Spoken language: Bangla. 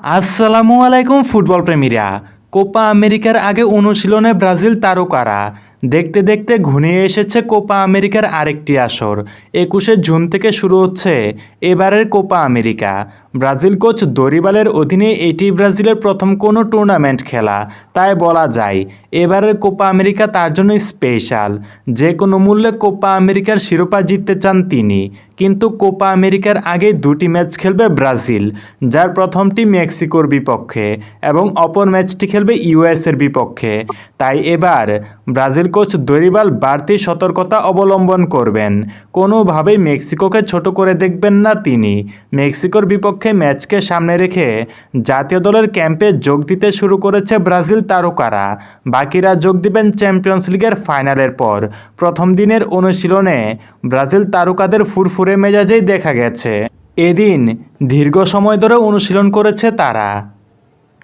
আসসালামু আলাইকুম ফুটবল প্রেমীরা। কোপা আমেরিকার আগে অনুশীলনে ব্রাজিল তারকারা। দেখতে দেখতে ঘনিয়ে এসেছে কোপা আমেরিকার আরেকটি আসর। একুশে জুন থেকে শুরু হচ্ছে এবারের কোপা আমেরিকা। ব্রাজিল কোচ দরিবালের অধীনে এটি ব্রাজিলের প্রথম কোনো টুর্নামেন্ট খেলা। তাই বলা যায়, এবারের কোপা আমেরিকা তার জন্য স্পেশাল। যে কোনো মূল্যে কোপা আমেরিকার শিরোপা জিততে চান তিনি। কিন্তু কোপা আমেরিকার আগে দুটি ম্যাচ খেলবে ব্রাজিল, যার প্রথমটি মেক্সিকোর বিপক্ষে এবং অপর ম্যাচটি খেলবে ইউএসের বিপক্ষে। তাই এবার ব্রাজিল কোচ দরিবাল বাড়তি সতর্কতা অবলম্বন করবেন। কোনোভাবেই মেক্সিকোকে ছোট করে দেখবেন না তিনি। মেক্সিকোর বিপক্ষে ম্যাচকে সামনে রেখে জাতীয় দলের ক্যাম্পে যোগ দিতে শুরু করেছে ব্রাজিল তারকারা। বাকিরা যোগ দিবেন চ্যাম্পিয়ন্স লিগের ফাইনালের পর। প্রথম দিনের অনুশীলনে ব্রাজিল তারকাদের ফুরফুরে মেজাজেই দেখা গেছে। এদিন দীর্ঘ সময় ধরে অনুশীলন করেছে তারা।